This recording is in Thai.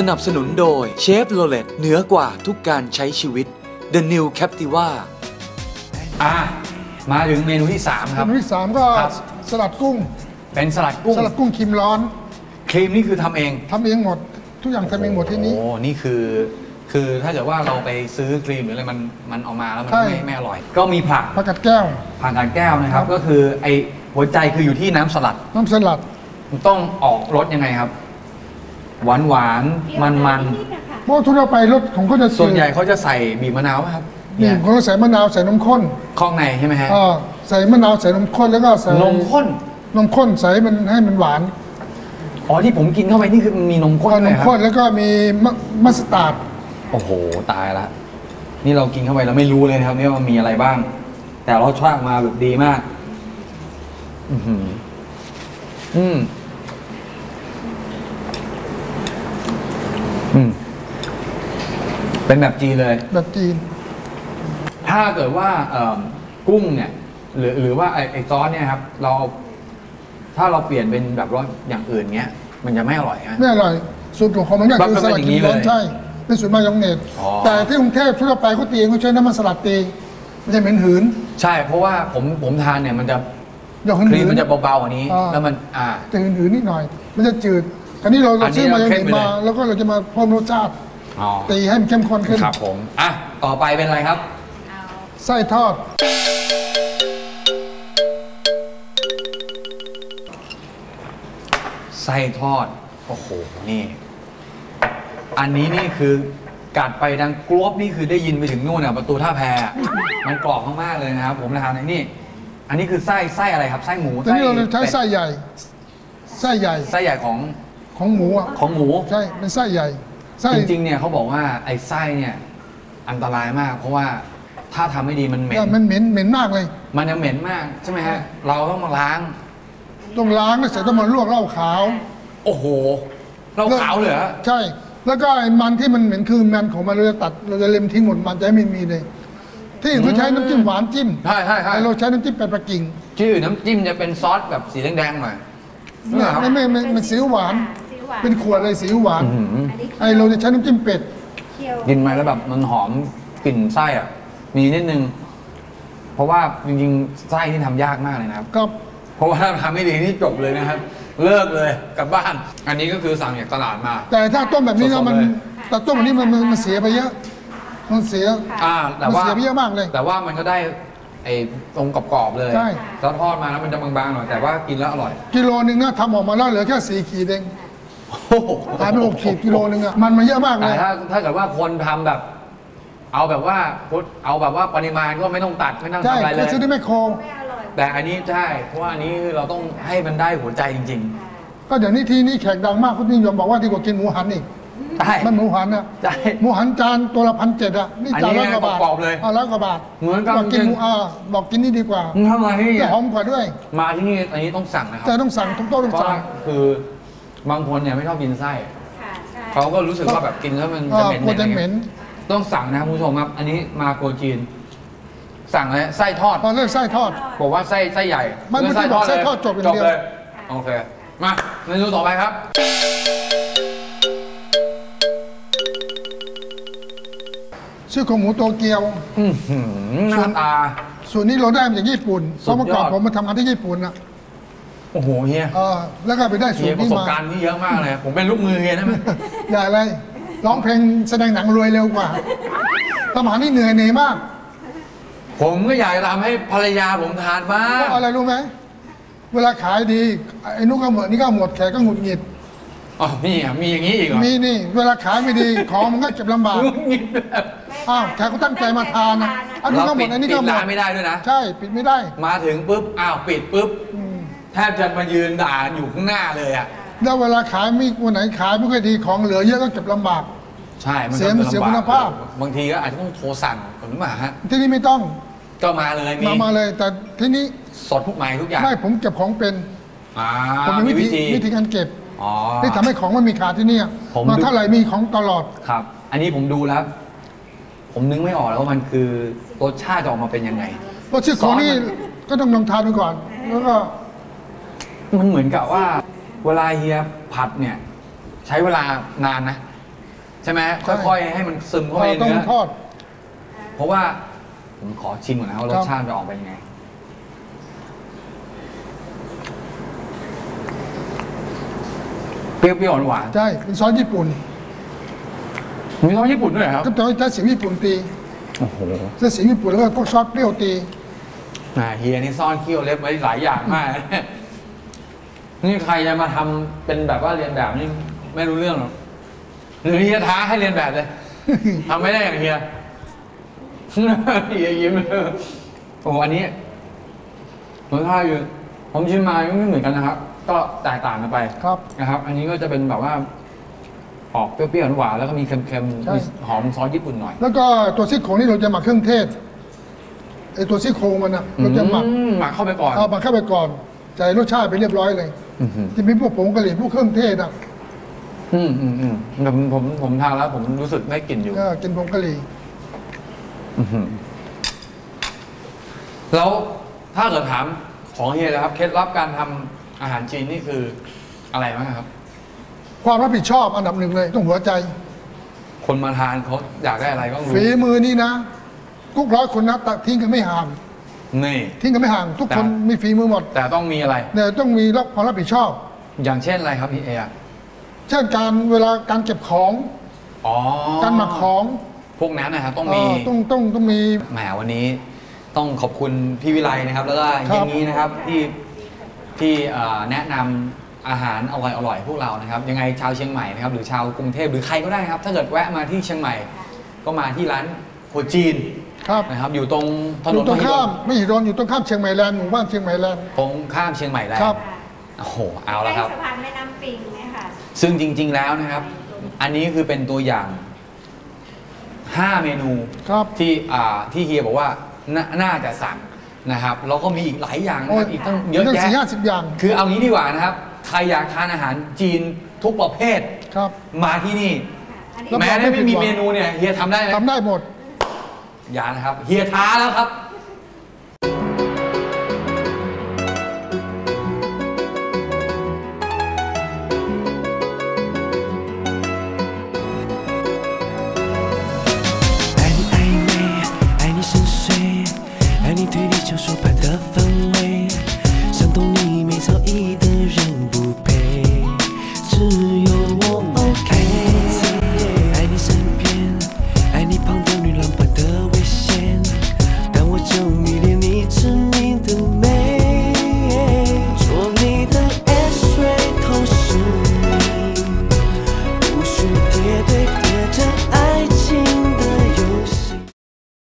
สนับสนุนโดยเชฟโรเลตเหนือกว่าทุกการใช้ชีวิต The New Captiva อะมาถึงเมนูที่ 3 ครับ เมนูที่สามก็ครับ สลัดกุ้ง เป็นสลัดกุ้งสลัดกุ้งครีมร้อนครีมนี่คือทำเองทำเองหมด ทุกอย่างทำเองหมดที่นี้ โอ้นี่คือ คือถ้าเกิดว่าเราไปซื้อครีมหรืออะไรมันมันเออกมาแล้วมันใช่ ไม่ไม่อร่อย ก็มีผักผักกัดแก้วผักกาดแก้วนะครับ ครับ ก็คือไอหัวใจคืออยู่ที่น้ำสลัดน้ำสลัดมันต้องออกรสยังไงครับ หวานหวานมันมันเพราะทั่วไปรสของเขาจะๆส่วนใหญ่เขาจะใส่บีบมะนาวไหมครับนี่เนี่ยเขาใส่มะนาวใส่นมข้นข้องในใช่ไหมฮะอ่าใส่มะนาวใส่นมข้นแล้วก็ใส่นมข้นนมข้นใส่ให้มันให้มันหวานอ๋อที่ผมกินเข้าไปนี่คือมันมีนมข้นก็นด้วยมครัข้นบแล้วก็มีมะมัสตาร์ดโอ้โหตายละนี่เรากินเข้าไปเราไม่รู้เลยนะครับเนี่ยว่ามีอะไรบ้าง แต่รสชาติมาแบบดีมาก อือหืออืมอืม เป็นแบบจีนเลย แบบจีน ถ้าเกิดว่าเอิ่มกุ้งเนี่ย หรือหรือว่าไอไอซอสเนี่ยครับ เรา ถ้าเราเปลี่ยนเป็นแบบรสอย่างอื่นเงี้ย มันจะไม่อร่อยฮะ ไม่อร่อยสูตรของมันก็มันคือเป็นสลัดอย่างคนี้รีมร้อนเลยใช่เป็นสูตรมายองเนสอ๋อ แต่ที่กรุงเทพทั่วไปเขาตีเองเขาใช้น้ำมันสลัดตีมันจะเหม็นหืนใช่ เพราะว่าผมผมทานเนี่ยมันจะหยอกหืนครีมหืมันนจะเบาๆกว่านี้ อ่า แล้วมันอ่า จะหืนหืนนิดหน่อย มันจะจืดคราวนี้เราอัเรานนี้ซื้อมายองเราเข้เนมสไปเลย มา แล้วก็เราจะมาเพิ่มรสชาติ อ๋อตีให้มันเข้มข้นขึ้น ครับผม อะ ต่อไปเป็นอะไรครับ ไส้ทอด ไส้ทอด โอ้โห นี่ อันนี้นี่คือกัดไปดังกรวบนี่คือได้ยินไปถึงนู่นอะประตูท่าแพอะมันกรอบมากๆเลยนะครับผมทานในนี่ อันนี้คือไส้ไส้อะไรครับ ไส้หมูตอนนี้เราจะใช้เป็ดไส้ใหญ่ ไส้ใหญ่ ไส้ใหญ่ของของหมูอะของหมู ใช่เป็นไส้ใหญ่ ไส้ จริงๆเนี่ยเขาบอกว่าไอ้ไส้เนี่ยอันตรายมาก เพราะว่าถ้าทำไม่ดีมันเหม็น มันเหม็นเหม็นมากเลย มันจะเหม็นมากใช่ไหมฮะ เราต้องมาล้าง ต้องล้างแล้วเสร็จต้องมาลวกเหล้าขาวโอ้โห เราขาวเลยเหรอใช่ แล้วก็ไอ้มันที่มันเหม็นคือมันของมันเราจะตัดเราจะเล็มทิ้งหมดมันจะไม่มีเลย ที่อื่นเขาใช้น้ำจิ้มหวานจิ้มใช่ใช่ใช่แต่เราใช้น้ำจิ้มเป็ดปักกิ่งชื่อน้ำจิ้มจะเป็นซอสแบบสีแดงๆหน่อยเนี่ยไม่ไม่ไม่ไม่สีอิ๊วหวานซีอิ๊ว หวาน เป็นขวดเลยสีอิ๊วหวานอื้อหืออันนี้ไอ้เราจะใช้น้ำจิ้มเป็ด เคี่ยวกินไปแล้วแบบมันหอมกลิ่นไส้อะ มีนิดนึง เพราะว่าจริงๆไส้ที่ทำยากมากเลยนะครับ ก็เพราะว่าถ้าทำไม่ดีนี่จบเลยนะครับ เลิกเลยกลับบ้าน อันนี้ก็คือสั่งจากตลาดมา แต่ถ้าต้มแบบนี้สนะดๆมันเลย แต่ต้มแบบนี้มันมันมันเสียไปเยอะ มันเสีย อ่าแต่ว่ามันเสียไปเยอะมากเลยแต่ว่ามันก็ได้ไอ้ตรงกรอบๆเลยใช่ แล้วทอดมาแล้วมันจะบางๆหน่อยแต่ว่ากินแล้วอร่อย กิโลนึงนะทำออกมาแล้วเหลือแค่สี่ขีดเอง ขายไปหกขีดกิโลนึงอะมันมาเยอะมากเลแต่ย ถ้าถ้าเกิดว่าคนทำแบบ เอาแบบว่าเอาแบบว่าปริมาณก็ไม่ต้องตัดไม่ต้องใช่ทำอะไรเลคือยซื้อที่แมคโครไม่อร่อยแต่อันนี้ใช่ เพราะว่าอันนี้เราต้องให้มันได้หัวใจจริงก็เดี๋ยวนี้ทีนี้แขกดังมากเขานิยมบอกว่าดีกว่ากินหมูหันอีกๆได้มันหมูหันอะใช่ หมูหันจานตัวละพันเจ็ดอะนี่อันจานนี้ละกว่าบาทกรอบๆเลยอะร้อยกว่าบาทเหมือนกันบอกกินจริงหมูอ่าบอกกินนี่ดีกว่ามึงทำอะไรที่นี่จะอะหอมกว่าด้วย มาที่นี่อันนี้ต้องสั่งนะครัแต่ต้องสั่งทุกโต๊ะต้องเพราะสั่ง ว่าคือ บางคนเนี่ยไม่ชอบกินไส้ค่ะใช่เขาก็รู้สึกว่าแบบกินแล้วมันอ่าจะเหม็นกลัวจะเหม็น ต้องสั่งนะครับคุณผู้ชมครับ อันนี้มาโกจีน สั่งเลยไส้ทอดตอนเลือกไส้ทอด บอกว่าไส้ไส้ใหญ่มันไม่ใช่บอกไส้ทอดจบอย่างเดียวเลยโอเค มาเมนูต่อไปครับ ชื่อของหมูโตเกียว อื้อหือหน้าตา ส่วนนี้เราได้มาจากญี่ปุ่น เพสุดยอดราะเมื่อก่อนผมมาทำงานที่ญี่ปุ่นนะ โอ้โหเฮียเออแล้วก็ไปได้สูเฮีตยรประนี้สบมาการณ์ที่เยอะมากเลย ผมเป็นลูกมือเฮียได้ไหมอย่าอะไรร้องเพลงแสดงหนังรวยเร็วกว่าทำอาหารนี่เหนื่อยเหนื่อยมากผมก็อยากจะทำให้ภรรยาผมทานบ้าเพงราะอะไรรู้ไหมเวลาขายดีไอ้นุกก็หมดนี่ก็หมดแขกก็หงุดหงิด อ๋อมีอะมีอย่างนี้อีกเหรอมีนี่ เวลาขายไม่ดีของมันก็เก็บลำบาก งุดหงิดแบบอ้าวแขกก็ตั้งใจมาทานนะอันนี้เราก็หมปิดดอันนี้ปิก็ดหมร้าดนไม่ได้ด้วยนะ ใช่ ปิดไม่ได้ มาถึงปุ๊บอ้าวปิดปุ๊บ อืม แทบจะมายืนด่าอยู่ข้างหน้าเลยอะแล้วเวลาขายมีวันไหนขายไม่ค่อยดีของเหลือเยอะก็เก็บลำบาก ใช่มันเสียก็จะเสียลำบกคุณภาพ บางทีก็อาจจะต้องโทรสั่งก่อนหรือเปล่าฮะที่นี่ไม่ต้องก็มาเลยมีมามาเลย แต่ที่นี้สดทุกไม้ทุกอย่างไม่ผมเก็บของเป็นอ่าผมมีมีวิวิธีธีวิธีการเก็บอ๋อที่ทำให้ของไม่มีขาดที่เนี่ยผมมาดูเท่าไหร่มีของตลอดครับ อันนี้ผมดูแล้ว ผมนึกไม่ออกแล้วว่ามันคือรสชาติจะออกมาเป็นยังไงเพราะชื่อของนี่ซอสมันก็ต้องลองทานดูก่อน แล้วก็ มันเหมือนกับว่า เวลาเฮียผัดเนี่ย ใช้เวลานานนะ ใช่ไหมใช่ค่อยๆให้มันซึมเข้าไปในต้องเนื้อทอด เพราะว่าผมขอชิมก่อนนะว่ารครัสบ ชาติจะออกเป็นยังไง เปรี้ยวๆหวานใช่เป็นซอสญี่ปุ่นๆมีซอสญี่ปุ่นด้วยเหรอครับ ก็ต้องใช้เสียงญี่ปุ่นตีโอ้โหใช้เสียงญี่ปุ่นแล้วก็พวกซอสเปรี้ยวตี อ่าเฮียนี่ซ่อนเคี้ยวเล็บไว้หลายอย่างมากนี่ ใครจะมาทำเป็นแบบว่าเรียนแบบนี่ไม่รู้เรื่องหรอกหรือเฮียท้าให้เรียนแบบเลยทำไม่ได้อย่างเฮียเฮียยิ้มโอ้โหอันนี้รสชาติคือผมชิมมาไม่เหมือนกันนะครับ ก็แตกต่างกันไปครับนะครับ อันนี้ก็จะเป็นแบบว่าออกเปรี้ยวๆหวานๆแล้วก็มีเค็มใช่ๆมีหอมซอสญี่ปุ่นหน่อย แล้วก็ตัวซี่โครงนี่เราจะหมักเครื่องเทศไอตัวซี่โครงมันนะเราจะหมักอืมหมักเข้าไปก่อนเอาหมักเข้าไปก่อน ใส่รสชาติไปเรียบร้อยเลยอื้อหือจะมีพวกผงกะหรี่พวกเครื่องเทศอะอืมอืมอืมแต่ผมผมผมทานแล้ว ผมรู้สึกได้กลิ่นอยู่ก็กินผงกะหรี่อื้อหือแล้วถ้าเกิดถามของเฮียนะครับ เคล็ดลับการทำอาหารจีนนี่คืออะไรบ้างครับ ความรับผิดชอบอันดับหนึ่งเลยต้องหัวใจ คนมาทานเขาอยากได้อะไรก็รู้ฝีมือนี่นะทุกร้อยคนนะตัดทิ้งกันไม่ห่าง นี่ ทิ้งกันไม่ห่างทุกคนครับมีฝีมือหมดแต่ต้องมีอะไรเนี่ยต้องมีรับความรับผิดชอบ อย่างเช่นอะไรครับพี่เออะเช่นการเวลาการเก็บของ อ๋อการหมักของพวกนั้นนะครับต้องเอมีอต้องต้องต้องมี แหมวันนี้ต้องขอบคุณพี่วิไลนะครับ แล้วก็ครัเย็บนนี้นะครับที่ที่เอ่อแนะนำอาหารอร่อยอร่อยๆพวกเรานะครับ ยังไงชาวเชียงใหม่นะครับหรือชาวกรุงเทพหรือใครก็ได้ครับ ถ้าเกิดแวะมาที่เชียงใหม่ ก็มาที่ร้านโคจีน ครับนะครับอยู่ตรงถอนยู่นตรงมหิดข้ามลไม่หิดลอยู่ตรงข้ามเชียงใหม่แลนด์หมู่บ้านเชียงใหม่แลนด์ ตรงข้ามเชียงใหม่แล้วครับ โอ้โหเอาใกล้ละครับสะพานแม่น้ำปิงเนี่ยค่ะซึ่งจริง ๆ แล้วนะครับ อันนี้คือเป็นตัวอย่าง 5 เมนูครับที่อ่าที่เฮียบอกว่าน่าน่าจะสั่งนะครับแล้วก็มีอีกหลายอย่างนะครับโอ้ยอีกตั้งเยอะตั้งแยะสี่ห้าสิบอย่างคือเอางี้ดีกว่านะครับ ใครอยากทานอาหารจีนทุกประเภทครับ มาที่นี่ อันนี้รับแม้รองได้ไม่ไม่ผิมีดหวังเมนูเนี่ยเฮียทำได้ไหมทำได้หมด อย่านะครับ เฮียท้าแล้วครับ